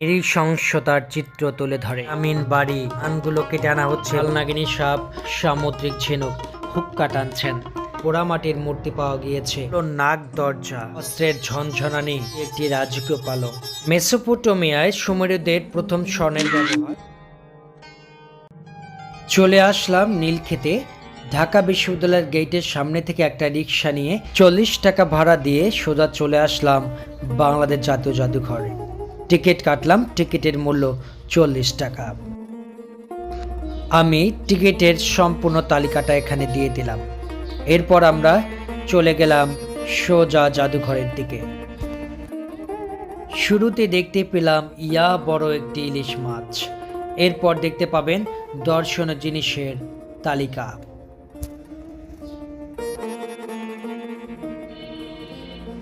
এই সংসতার চিত্র তুলে ধরে। আমিন বাড়ি, আনগুলো কেটে আনা হচ্ছে। নাগিনী সাপ, সামুদ্রিক ঝিনুক, হুক্কা টানছেন। পোড়ামাটির মূর্তি পাওয়া গিয়েছে। নাগ দরজা, অস্ত্রের ঝনঝনানি, একটি রাজকীয় পালক। মেসোপোটোমিয়ায় সুমেরুদের প্রথম স্বর্ণের ব্যবহার। চলে আসলাম নীলক্ষেতে। ঢাকা বিশ্ববিদ্যালয়ের গেটের সামনে থেকে একটা রিক্সা নিয়ে চল্লিশ টাকা ভাড়া দিয়ে সোজা চলে আসলাম বাংলাদেশ জাতীয় জাদুঘরে। টিকিট কাটলাম, টিকিটের মূল্য চল্লিশ টাকা। আমি টিকিটের সম্পূর্ণ তালিকাটা এখানে দিয়ে দিলাম। এরপর আমরা চলে গেলাম সোজা জাদুঘরের দিকে। শুরুতে দেখতে পেলাম ইয়া বড় একটি ইলিশ মাছ। এরপর দেখতে পাবেন দর্শনীয় জিনিসের তালিকা।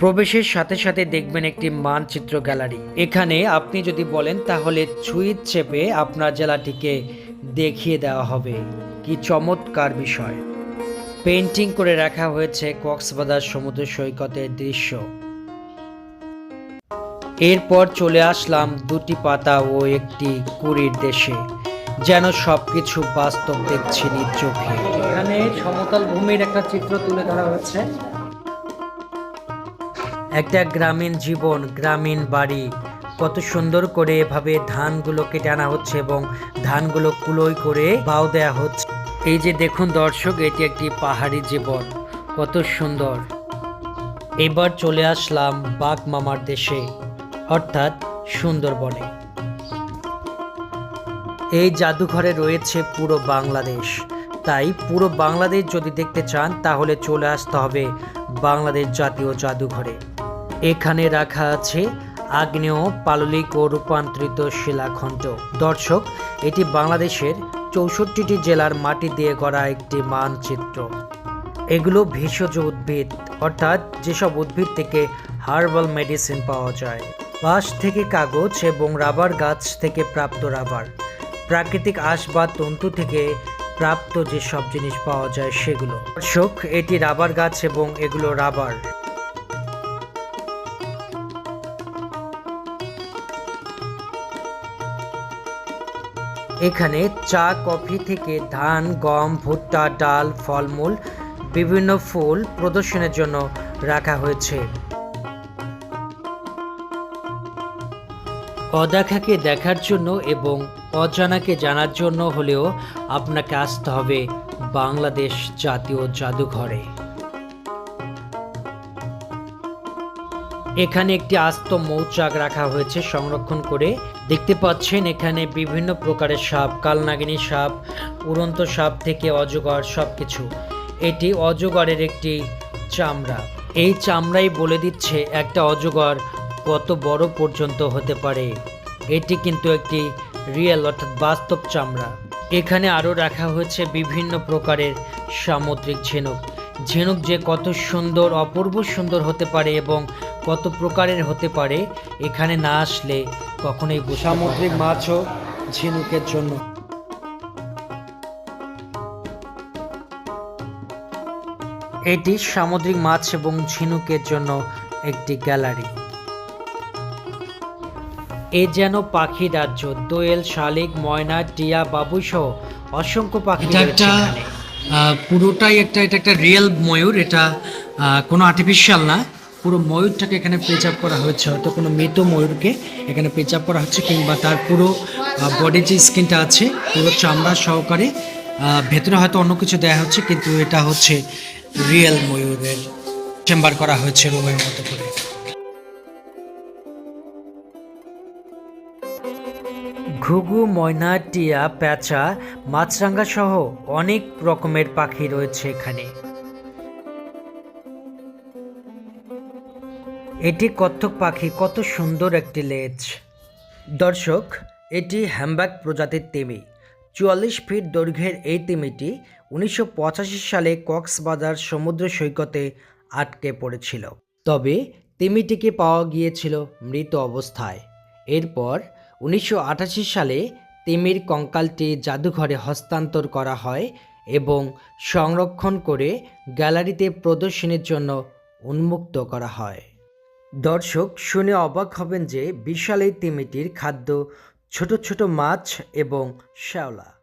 প্রবেশের সাথে সাথে দেখবেন একটি মানচিত্র গ্যালারি। এখানে আপনি যদি বলেন, তাহলে সুইচ চেপে আপনার জেলাটিকে দেখিয়ে দেওয়া হবে। কি চমৎকার বিষয়। পেন্টিং করে রাখা হয়েছে কক্সবাজার সমুদ্র সৈকতের দৃশ্য। এরপর চলে আসলাম দুটি পাতা ও একটি কুড়ির দেশে, যেন সবকিছু বাস্তব দেখছি নিজ চোখে। এখানে সমতল ভূমির একটা চিত্র তুলে ধরা হয়েছে একটা গ্রামীণ জীবন, গ্রামীণ বাড়ি। কত সুন্দর করে এভাবে ধানগুলো কেটে আনা হচ্ছে এবং ধানগুলো কুলোই করে বাও দেয়া হচ্ছে। এই যে দেখুন দর্শক, এটি একটি পাহাড়ি জীবন। কত সুন্দর। এবার চলে আসলাম বাঘ মামার দেশে, অর্থাৎ সুন্দরবনে। এই জাদুঘরে রয়েছে পুরো বাংলাদেশ। তাই পুরো বাংলাদেশ যদি দেখতে চান, তাহলে চলে আসতে হবে বাংলাদেশ জাতীয় জাদুঘরে। এখানে রাখা আছে আগ্নেয়, পাললিক ও রূপান্তরিত শিলাখণ্ড। দর্শক, এটি বাংলাদেশের চৌষট্টিটি জেলার মাটি দিয়ে গড়া একটি মানচিত্র। এগুলো ভেষজ উদ্ভিদ, অর্থাৎ যেসব উদ্ভিদ থেকে হার্বাল মেডিসিন পাওয়া যায়। বাঁশ থেকে কাগজ এবং রাবার গাছ থেকে প্রাপ্ত রাবার। প্রাকৃতিক আঁশ বা তন্তু থেকে প্রাপ্ত যেসব জিনিস পাওয়া যায় সেগুলো। দর্শক, এটি রাবার গাছ এবং এগুলো রাবার। এখানে চা, কফি থেকে ধান, গম, ভুট্টা, ডাল, ফলমূল, বিভিন্ন ফুল প্রদর্শনের জন্য রাখা হয়েছে। অদেখাকে দেখার জন্য এবং অজানাকে জানার জন্য হলেও আপনাকে আসতে হবে বাংলাদেশ জাতীয় জাদুঘরে। এখানে একটি আস্ত মৌচাক রাখা হয়েছে সংরক্ষণ করে। দেখতে পাচ্ছেন এখানে বিভিন্ন প্রকারের সাপ, কালনাগিনী সাপ, উড়ন্ত সাপ থেকে অজগর সব কিছু এটি অজগরের একটি চামড়া। এই চামড়াই বলে দিচ্ছে একটা অজগর কত বড় পর্যন্ত হতে পারে। এটি কিন্তু একটি রিয়েল অর্থাৎ বাস্তব চামড়া। এখানে আরও রাখা হয়েছে বিভিন্ন প্রকারের সামুদ্রিক ঝিনুক। ঝিনুক যে কত সুন্দর, অপূর্ব সুন্দর হতে পারে এবং কত প্রকারের হতে পারে, এখানে না আসলে কখনোই সামুদ্রিক মাছও ঝিনুকের জন্য। এটি সামুদ্রিক মাছ এবং ঝিনুকের জন্য একটি গ্যালারি। এ যেন পাখি রাজ্য দোয়েল শালিক ময়না টিয়া বাবুই সহ অসংখ্য পাখি একটা আহ, পুরোটাই একটা এটা একটা রিয়েল ময়ূর এটা আহ, কোনো আর্টিফিশিয়াল না। পুরো ময়ূরটাকে এখানে পেচ আপ করা হচ্ছে হয়তো কোনো মৃত ময়ূরকে এখানে পেচ আপ করা হচ্ছে কিংবা তার পুরো বডির যে স্কিনটা আছে, পুরো চামড়া সহকারে ভেতরে হয়তো অন্য কিছু দেওয়া হচ্ছে, কিন্তু এটা হচ্ছে রিয়েল ময়ূরের চেম্বার করা হয়েছে রুমের মতো করে। ঘুঘু, ময়না, টিয়া, প্যাঁচা মাছরাঙ্গা সহ অনেক রকমের পাখি রয়েছে এখানে। এটি কত্থক পাখি, কত সুন্দর একটি লেজ। দর্শক, এটি হ্যামব্যাক প্রজাতির তিমি। চুয়াল্লিশ ফিট দৈর্ঘ্যের এই তিমিটি উনিশশো পঁচাশি সালে কক্সবাজার সমুদ্র সৈকতে আটকে পড়েছিল। তবে তিমিটিকে পাওয়া গিয়েছিল মৃত অবস্থায়। এরপর উনিশশো আটাশি সালে তিমির কঙ্কালটি জাদুঘরে হস্তান্তর করা হয় এবং সংরক্ষণ করে গ্যালারিতে প্রদর্শনীর জন্য উন্মুক্ত করা হয়। দর্শক শুনে অবাক হবেন যে বিশাল এই তিমিটির খাদ্য, ছোট ছোট মাছ এবং শ্যাওলা।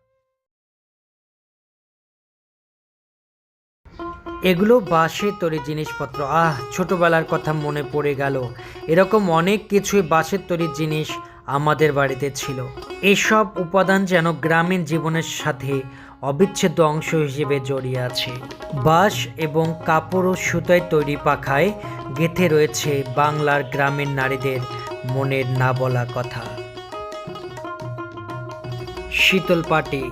এগুলো বাঁশের তৈরি জিনিসপত্র। আহ, ছোটবেলার কথা মনে পড়ে গেল। এরকম অনেক কিছুই বাঁশের তৈরি জিনিস আমাদের বাড়িতে ছিল। এসব উপাদান যেন গ্রামীণ জীবনের সাথে অবিচ্ছেদ্য অংশ হিসেবে জড়িয়ে আছে। বাঁশ এবং কাপড় ও সুতায় তৈরি পাখায় গেথে রয়েছে বাংলার গ্রামীণ নারীদের মনের না বলা কথা। শীতল পাটি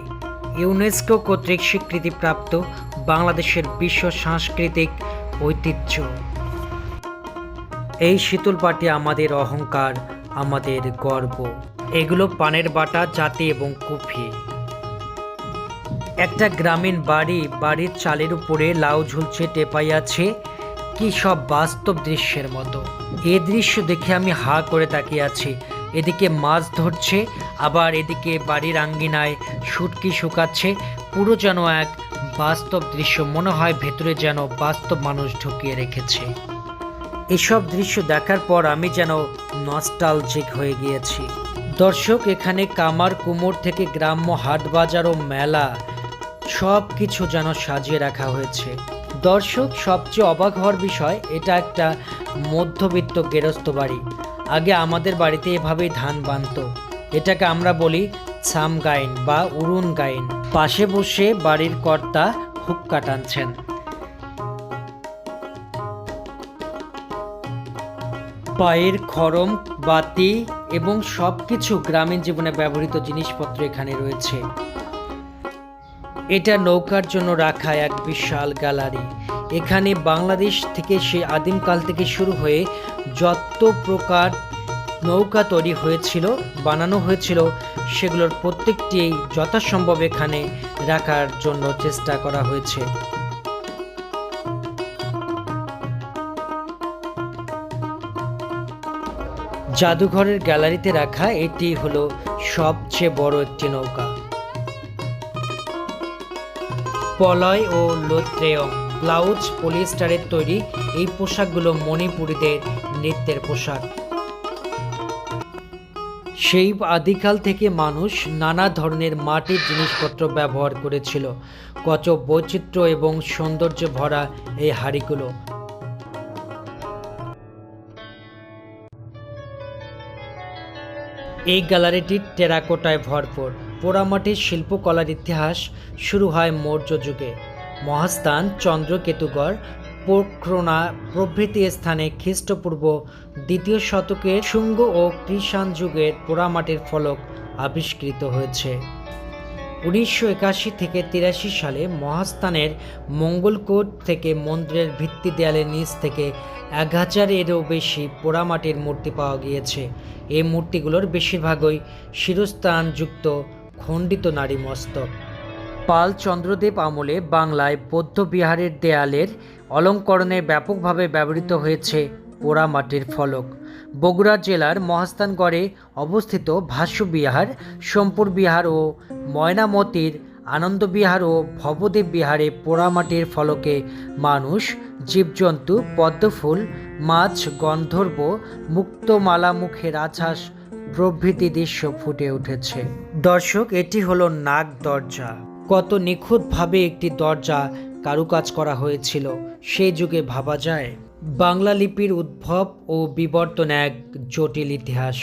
ইউনেস্কো কর্তৃক স্বীকৃতিপ্রাপ্ত বাংলাদেশের বিশ্ব সাংস্কৃতিক ঐতিহ্য। এই শীতল পাটি আমাদের অহংকার, আমাদের গর্ব। এগুলো পানের বাটা, জাতি এবং কুফি। একটা গ্রামীণ বাড়ি, বাড়ির চালের উপরে লাউ ঝুলছে, টেপাই আছে। কি সব বাস্তব দৃশ্যের মতো। এ দৃশ্য দেখে আমি হা করে তাকিয়ে আছি। এদিকে মাছ ধরছে, আবার এদিকে বাড়ির আঙ্গিনায় সুটকি শুকাচ্ছে। পুরো যেন এক বাস্তব দৃশ্য, মনে হয় ভেতরে যেন বাস্তব মানুষ ঢুকিয়ে রেখেছে। এসব দৃশ্য দেখার পর আমি যেন নস্টালজিক হয়ে গিয়েছি। দর্শক, এখানে কামার কুমোর থেকে গ্রাম্য হাট বাজার ও মেলা। সব কিছু যেন সাজিয়ে রাখা হয়েছে। দর্শক, সবচেয়ে অবাক হওয়ার বিষয়, এটা একটা মধ্যবিত্ত গেরস্ত বাড়ি। আগে আমাদের বাড়িতে এভাবেই ধান বানত। এটাকে আমরা বলি ছাম গাইন বা উড়ুন গাইন পাশে বসে বাড়ির কর্তা হুক্কা টানছেন পায়ের খরম, বাতি এবং সব কিছু গ্রামীণ জীবনে ব্যবহৃত জিনিসপত্র এখানে রয়েছে। এটা নৌকার জন্য রাখা এক বিশাল গ্যালারি। এখানে বাংলাদেশ থেকে সে আদিমকাল থেকে শুরু হয়ে যত প্রকার নৌকা তৈরি হয়েছিল, বানানো হয়েছিল, সেগুলোর প্রত্যেকটি যথাসম্ভব এখানে রাখার জন্য চেষ্টা করা হয়েছে। জাদুঘরের গ্যালারিতে রাখা এটি হলো সবচেয়ে বড় একটি নৌকা। পলয় ও লোত্রেয় ব্লাউজ পলিস্টারের তৈরি এই পোশাকগুলো মণিপুরীদের নৃত্যের পোশাক। সেই আদিকাল থেকে মানুষ নানা ধরনের মাটির জিনিসপত্র ব্যবহার করেছিল। কত বৈচিত্র্য এবং সৌন্দর্য ভরা এই হাড়িগুলো। এই গ্যালারিটি টেরাকোটায় ভরপুর। পোড়ামাটির শিল্পকলার ইতিহাস শুরু হয় মৌর্য যুগে। মহাস্থান চন্দ্রকেতুগড় পোখরোনা প্রভৃতি স্থানে খ্রিস্টপূর্ব দ্বিতীয় শতকের শুঙ্গ ও কৃষাণ যুগের পোড়ামাটির ফলক আবিষ্কৃত হয়েছে। উনিশশো একাশি থেকে তিরাশি সালে মহাস্থানের মঙ্গলকোট থেকে মন্দিরের ভিত্তি দেয়ালের নিচ থেকে এক হাজারেরও বেশি পোড়ামাটির মূর্তি পাওয়া গিয়েছে। এই মূর্তিগুলোর বেশিরভাগই শিরস্থানযুক্ত খণ্ডিত নারী মস্তক। পাল চন্দ্রদেব আমলে বাংলায় বৌদ্ধ বিহারের দেয়ালের অলঙ্করণে ব্যাপকভাবে ব্যবহৃত হয়েছে পোড়ামাটির ফলক। বগুড়া জেলার মহাস্থানগড়ে অবস্থিত ভাষ্য বিহার, সোমপুর বিহার ও ময়নামতির আনন্দবিহার ও ভবদেব বিহারে পোড়ামাটির ফলকে মানুষ, জীবজন্তু, পদ্মফুল, মাছ, গন্ধর্ব মুক্তমালা মুখে রাজহাঁস প্রভৃতি দৃশ্য ফুটে উঠেছে। দর্শক, এটি হলো নাগ দরজা। কত নিখুঁতভাবে একটি দরজা কারুকাজ করা হয়েছিল, সেই যুগে ভাবা যায়। বাংলা লিপির উদ্ভব ও বিবর্তন এক জটিল ইতিহাস।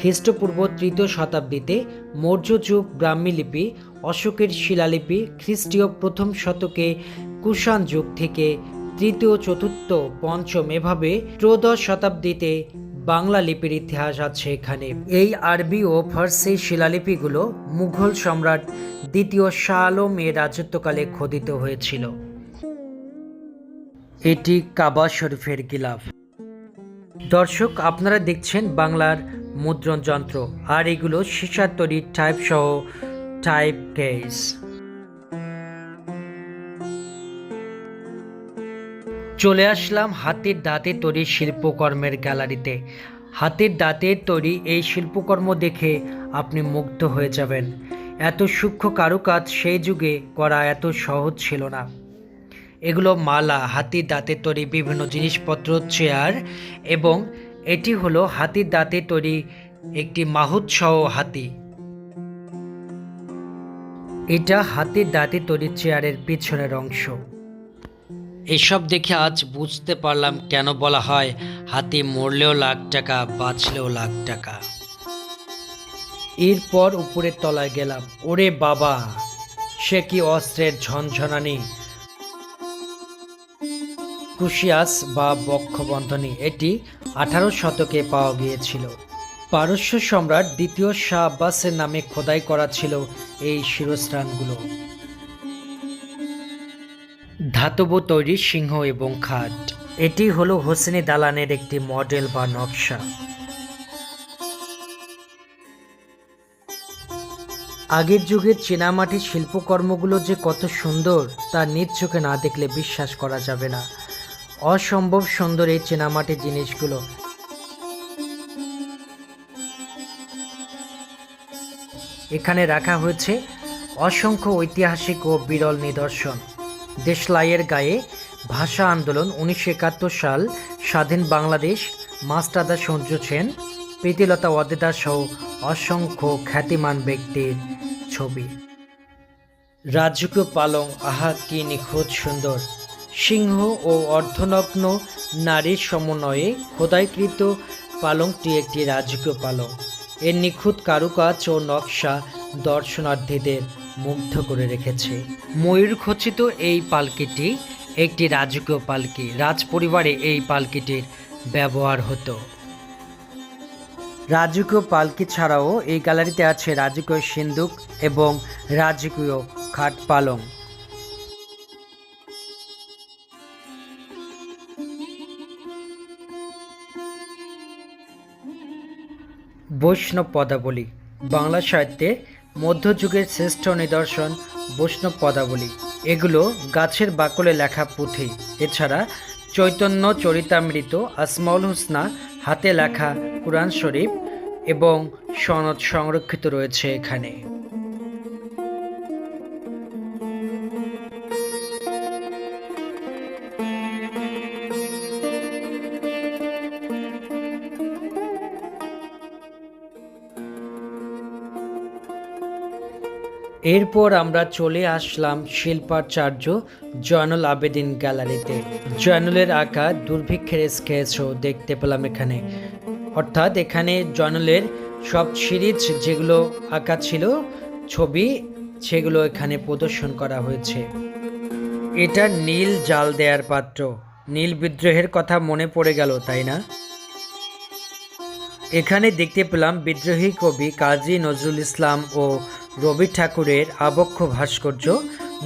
খ্রিস্টপূর্ব তৃতীয় শতাব্দীতে মৌর্য যুগ ব্রাহ্মী লিপি, অশোকের শিলালিপি, খ্রিস্টীয় প্রথম শতকে কুষাণ যুগ থেকে তৃতীয়, চতুর্থ, পঞ্চম এভাবে ত্রয়োদশ শতাব্দীতে বাংলা লিপির ইতিহাস আছে এখানে এই আরবি ও ফার্সি শিলালিপিগুলো মুঘল সম্রাট দ্বিতীয় শাহ আলম এর রাজত্বকালে খোদিত হয়েছিল। এটি কাবা শরীফের গিলাফ। দর্শক, আপনারা দেখছেন বাংলার মুদ্রণ যন্ত্র। আর এগুলো সীসার তৈরি টাইপ সহ টাইপ কেস চলে আসলাম হাতের দাঁতে তৈরি শিল্পকর্মের গ্যালারিতে। হাতের দাঁতের তৈরি এই শিল্পকর্ম দেখে আপনি মুগ্ধ হয়ে যাবেন। এত সূক্ষ্ম কারুকাজ সেই যুগে করা এত সহজ ছিল না। এগুলো মালা, হাতির দাঁতের তৈরি বিভিন্ন জিনিসপত্র, চেয়ার এবং এটি হলো হাতির দাঁতে তৈরি একটি মাহুৎসহ হাতি। এটা হাতির দাঁতে তৈরি চেয়ারের পিছনের অংশ। এসব দেখে আজ বুঝতে পারলাম কেন বলা হয়, হাতি মরলেও লাখ টাকা, বাঁচলেও লাখ টাকা। এরপর উপরের তলায় গেলাম। ওরে বাবা, সে কি অস্ত্রের ঝনঝনানি? কুশিয়াস বা বক্ষবন্ধনী, এটি আঠারো শতকে পাওয়া গিয়েছিল। পারস্য সম্রাট দ্বিতীয় শাহ আব্বাসের নামে খোদাই করা ছিল এই শিরস্ত্রাণগুলো। ধাতব তৈরি সিংহ এবং খাট। এটি হলো হোসেনি দালানের একটি মডেল বা নকশা। আগের যুগের চীনামাটির শিল্পকর্মগুলো যে কত সুন্দর, তা নিজ চোখে না দেখলে বিশ্বাস করা যাবে না। অসম্ভব সুন্দর এই চীনামাটির জিনিসগুলো। এখানে রাখা হয়েছে অসংখ্য ঐতিহাসিক ও বিরল নিদর্শন। দেশলাইয়ের গায়ে ভাষা আন্দোলন উনিশশো একাত্তর সাল স্বাধীন বাংলাদেশ মাস্টারদা সঞ্জু সেন, প্রীতিলতা ওয়াদেদার সহ অসংখ্য খ্যাতিমান ব্যক্তির ছবি। রাজকীয় পালং, আহা, কি নিখুঁত সুন্দর। সিংহ ও অর্ধনগ্ন নারীর সমন্বয়ে খোদাইকৃত পালংটি একটি রাজকীয় পালং। এর নিখুঁত কারুকাজ ও নকশা দর্শনার্থীদের মুগ্ধ করে রেখেছে। ময়ূরখচিত এই পালকিটি একটি রাজকীয় পালকি। রাজপরিবারে এই পালকিটির ব্যবহার হতো। রাজকীয় পালকি ছাড়াও এই গ্যালারিতে আছে রাজকীয় সিন্দুক এবং রাজকীয় খাট পালং। বৈষ্ণব পদাবলী, বাংলা সাহিত্যে মধ্যযুগের শ্রেষ্ঠ নিদর্শন বৈষ্ণব পদাবলী। এগুলো গাছের বাকলে লেখা পুঁথি। এছাড়া চৈতন্য চরিতামৃত, আসমাউল হুসনা হাতে লেখা কোরআন শরীফ এবং সনদ সংরক্ষিত রয়েছে এখানে। এরপর আমরা চলে আসলাম শিল্পাচার্য জয়নুল আবেদিন গ্যালারিতে। জয়নুলের আঁকা দুর্ভিক্ষের স্কেচও দেখতে পেলাম এখানে। অর্থাৎ এখানে জয়নুলের সব সিরিজ যেগুলো আঁকা ছিল, ছবি সেগুলো এখানে প্রদর্শন করা হয়েছে। এটা নীল জাল দেয়ার পাত্র। নীল বিদ্রোহের কথা মনে পড়ে গেল, তাই না? এখানে দেখতে পেলাম বিদ্রোহী কবি কাজী নজরুল ইসলাম ও রবি ঠাকুরের আবক্ষ ভাস্কর্য,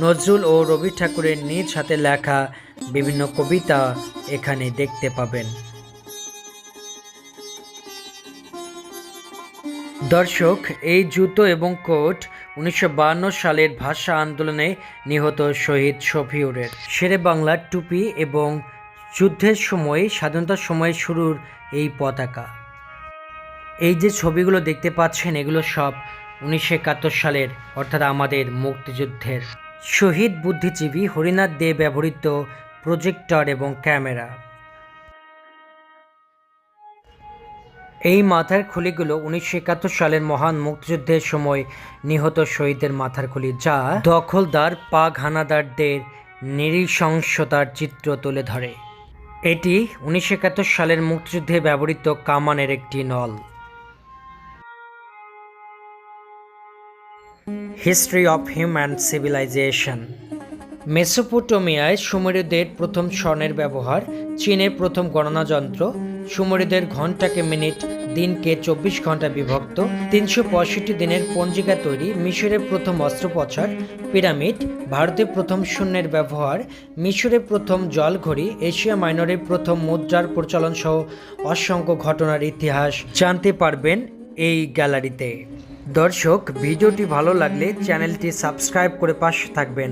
নজরুল ও রবি ঠাকুরের নিজ হাতে লেখা বিভিন্ন কবিতা এখানে দেখতে পাবেন। দর্শক, এই জুতো এবং কোট উনিশশো সালের ভাষা আন্দোলনে নিহত শহীদ শফিউরের। শেরে বাংলার টুপি এবং যুদ্ধের সময়, স্বাধীনতার সময় শুরুর এই পতাকা। এই যে ছবিগুলো দেখতে পাচ্ছেন, এগুলো সব উনিশশো একাত্তর সালের, অর্থাৎ আমাদের মুক্তিযুদ্ধের। শহীদ বুদ্ধিজীবী হরিনাথ দে ব্যবহৃত প্রজেক্টর এবং ক্যামেরা। এই মাথার খুলিগুলো উনিশশো একাত্তর সালের মহান মুক্তিযুদ্ধের সময় নিহত শহীদদের মাথার খুলি, যা দখলদার পাক হানাদারদের নৃশংসতার চিত্র তুলে ধরে। এটি উনিশশো একাত্তর সালের মুক্তিযুদ্ধে ব্যবহৃত কামানের একটি নল। History of human civilization. মেসোপোটোমিয়ায় সুমেরুদের প্রথম স্বর্ণের ব্যবহার, চীনের প্রথম গণনা যন্ত্র সুমেরুদের ঘন্টাকে মিনিট, দিনকে চব্বিশ ঘণ্টা বিভক্ত, তিনশো পঁয়ষট্টি দিনের পঞ্জিকা তৈরি, মিশরের প্রথম অস্ত্রোপচার, পিরামিড ভারতে প্রথম শূন্যের ব্যবহার মিশরে প্রথম জলঘড়ি, এশিয়া মাইনরের প্রথম মুদ্রার প্রচলন সহ অসংখ্য ঘটনার ইতিহাস জানতে পারবেন এই গ্যালারিতে। দর্শক ভিডিওটি ভালো লাগলে চ্যানেলটি সাবস্ক্রাইব করে পাশে থাকবেন।